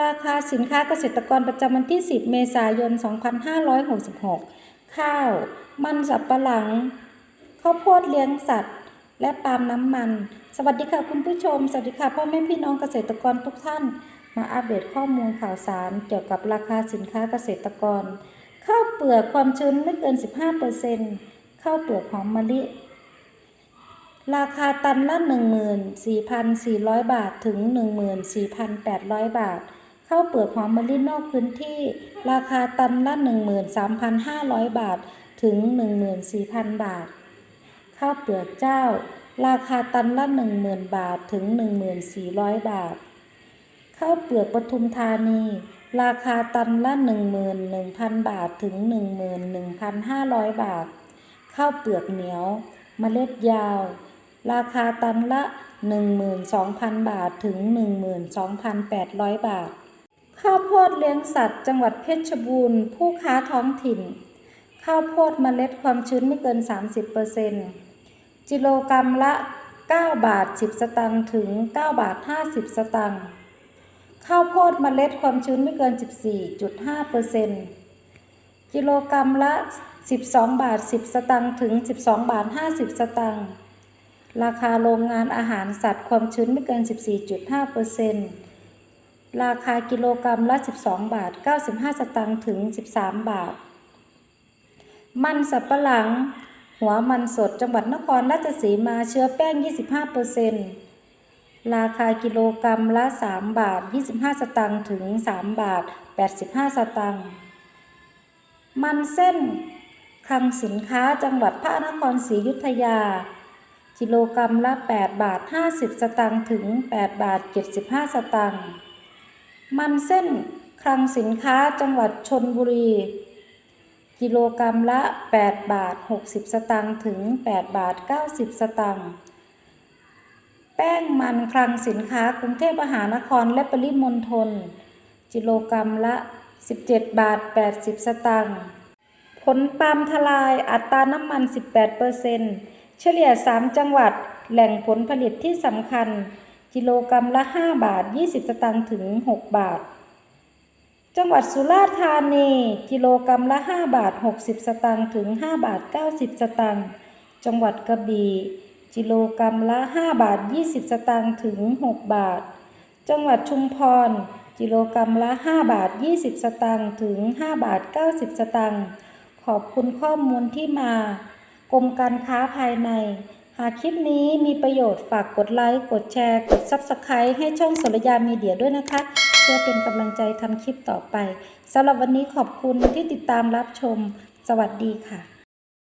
ราคาสินค้าเกษตรกรประจำวันที่ 10 เมษายน 2566 ข้าว มันสับปะหลัง ข้าวโพดเลี้ยงสัตว์ และปาล์มน้ำมัน สวัสดีค่ะคุณผู้ชม สวัสดีค่ะพ่อแม่พี่น้องเกษตรกรทุกท่าน มาอัปเดตข้อมูลข่าวสารเกี่ยวกับราคาสินค้าเกษตรกร ข้าวเปลือกความชื้นไม่เกิน 15%ข้าวเปลือกหอมมะลิ ราคาตันละ 14,400 บาทถึง 14,800 บาท ข้าวเปลือกหอมมะลินอกพื้นที่ ราคาตันละ 13,500 บาทถึง 14,000 บาท ข้าวเปลือกเจ้า ราคาตันละ 10,000 บาทถึง 1,400 บาท ข้าวเปลือกปทุมธานี ราคาตันละ 11,000 บาทถึง 11,500 บาท ข้าวเปลือกเหนียวเมล็ดยาว ราคาตันละ 12,000 บาทถึง 12,800 บาท ข้าวโพดเลี้ยงสัตว์ จังหวัดเพชรบูรณ์ ผู้ค้าท้องถิ่น ข้าวโพดเมล็ดความชื้นไม่เกิน 30%กิโลกรรัมละ 9 บาท 10 สตางค์ถึง 9 บาท 50 สตางค์ข้าวโพดเมล็ดความชื้นไม่เกิน 14.5%กิโลกรรัมละ 12 บาท 10 สตางค์ถึง 12 บาท 50 สตางค์ราคาโรงงานอาหารสัตว์ความชื้นไม่เกิน 14.5% ราคากิโลกรรัมละ 12 บาท 95 สตางค์ถึง 13 บาท มันสับปะหลัง หัวมันสดจังหวัดนครราชสีมาเชื้อแป้ง 25%ราคากิโลกรรัมละ 3 บาท 25 สตางค์ถึง 3 บาท 85 สตางค์มันเส้นคลังสินค้าจังหวัดพระนครศรีอยุธยา กิโลกรรัมละ 8 บาท 50 สตางค์ถึง 8 บาท 75 สตางค์ มันเส้นคลังสินค้าจังหวัดชนบุรี กิโลกรรัมละ 8 บาท 60 สตางค์ถึง 8 บาท 90 สตางค์แป้งมันคลังสินค้ากรุงเทพมหานครและปริมณฑลกิโลกรรัมละ 17 บาท 80 สตางค์ผลปาล์มทลายอัตราน้ำมัน 18%เฉลี่ย 3 จังหวัดแหล่งผลผลิตที่สำคัญ กิโลกรรัมละ 5 บาท 20 สตางค์ถึง 6 บาท จังหวัดสุราษฎร์ธานี กิโลกรรัมละ 5 บาท 60 สตางค์ถึง 5 บาท 90 สตางค์จังหวัดกระบี่กิโลกรรัมละ 5 บาท 20 สตางค์ถึง 6 บาท จังหวัดชุมพร กิโลกรรัมละ 5 บาท 20 สตางค์ถึง 5 บาท 90 สตางค์ขอบคุณข้อมูลที่มา กรมการค้าภายในากคลิปนี้มีประโยชน์ฝากกดไลค์ กดแชร์ กด Subscribe ให้ช่องสรยามีเดียด้วยนะคะ เพื่อเป็นกำลังใจทำคลิปต่อไปสำหรับวันนี้ขอบคุณที่ติดตามรับชม สวัสดีค่ะ